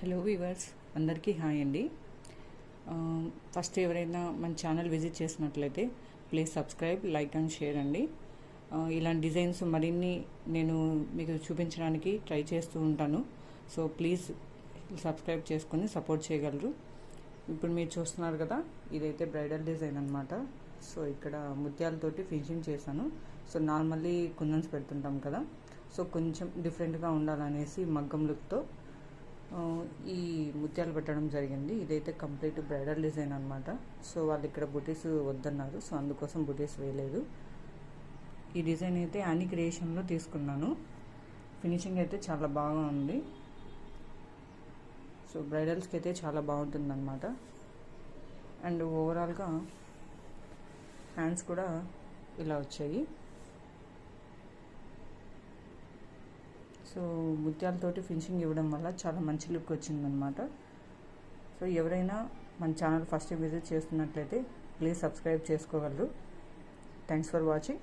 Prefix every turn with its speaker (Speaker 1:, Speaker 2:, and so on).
Speaker 1: Hello viewers అందరికీ hi అండి. First ఎవరైనా మన ఛానల్ విజిట్ చేసినట్లయితే please subscribe like and share అండి. ఇలాంటి డిజైన్స్ మరిన్ని నేను మీకు చూపించడానికి ట్రై చేస్తూ ఉంటాను. సో ప్లీజ్ సబ్స్క్రైబ్ చేసుకొని సపోర్ట్ చేయగలరు. ఇప్పుడు మీరు చూస్తున్నారు కదా ఇదైతే బ్రైడల్ డిజైన్ అనమాట సో ఇక్కడ ముత్యాలతోటి ఫినిషింగ్ చేశాను. సో నార్మల్లీ కుందన్స్ పెడుతుంటాం కదా. సో కొంచెం డిఫరెంట్గా ఉండాలనేసి మగ్గం లుక్తో ఈ ముత్యాలు పెట్టడం జరిగింది. ఇదైతే కంప్లీట్ బ్రైడల్ డిజైన్ అనమాట సో వాళ్ళు ఇక్కడ బుటీస్ వద్దన్నారు. సో అందుకోసం బుటీస్ వేయలేదు. ఈ డిజైన్ అయితే యానీ క్రియేషన్లో తీసుకున్నాను. ఫినిషింగ్ అయితే చాలా బాగా ఉంది. సో బ్రైడల్స్కి అయితే చాలా బాగుంటుంది అనమాట అండ్ ఓవరాల్గా హ్యాండ్స్ కూడా ఇలా వచ్చాయి. సో ముత్యాలతోటి ఫినిషింగ్ ఇవ్వడం వల్ల చాలా మంచి లుక్ వచ్చిందనమాట సో ఎవరైనా మన ఛానల్ ఫస్ట్ విజిట్ చేస్తున్నట్లయితే ప్లీజ్ సబ్స్క్రైబ్ చేసుకోగలరు. Thanks for watching.